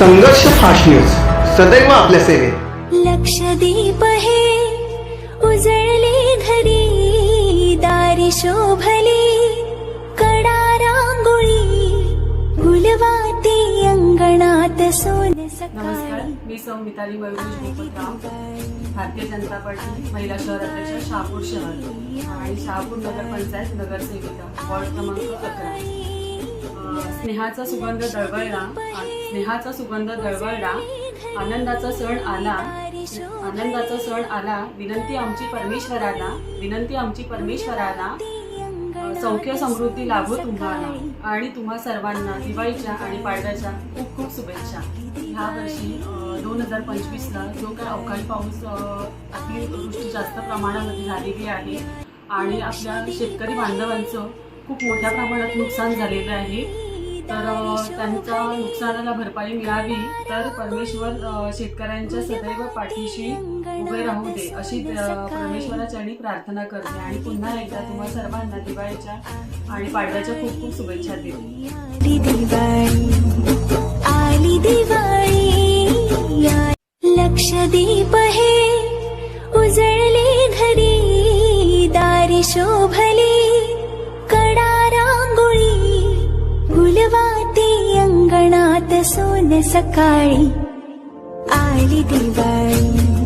संघर्ष fast news. सदैव आपल्या सेवेत. लक्षदीप हे उजळले घरी दारी शोभली कडा रांगोळी गुलवाती अंगणात सोन नमस्कार सकाळी मी मयुरेश भारतीय जनता पार्टी महिला शहर अध्यक्ष शहापूर शहर आणि शहापूर नगरपंचायत नगरसेविका वॉर्ड क्रमांक अकरा. स्नेहाचा सुगंध दळवळला. स्नेहाचा सुगंध दळवळला. आनंदाचा सण आला. आनंदाचा सण आला. विनंती आमची परमेश्वराला. विनंती आमची परमेश्वराला. सौख्य समृद्धी लाभो तुम्हाला. आणि तुम्हा सर्वांना दिवाळीच्या आणि पाडव्याच्या खूप खूप शुभेच्छा. ह्या वर्षी दोन हजार पंचवीसला जो काय अवकाळी पाऊस अतिवृष्टी जास्त प्रमाणामध्ये झालेली आहे आणि आपल्या शेतकरी बांधवांचं खूप मोठ्या प्रमाणात नुकसान झालेलं आहे. तर त्यांच्या नुकसानाला भरपाई मिळावी तर परमेश्वर शेतकऱ्यांच्या सदैव पाठीशी उभे राहू दे अशी परमेश्वराच्या प्रार्थना करते. आणि पुन्हा एकदा तुम्हा सर्वांना दिवाळीच्या आणि पाडव्याच्या खूप खूप शुभेच्छा देते. आली दिवाळी लक्षदीप हे उजळले घरी दारी शोभली. सोन सकाळी आली दिवाळी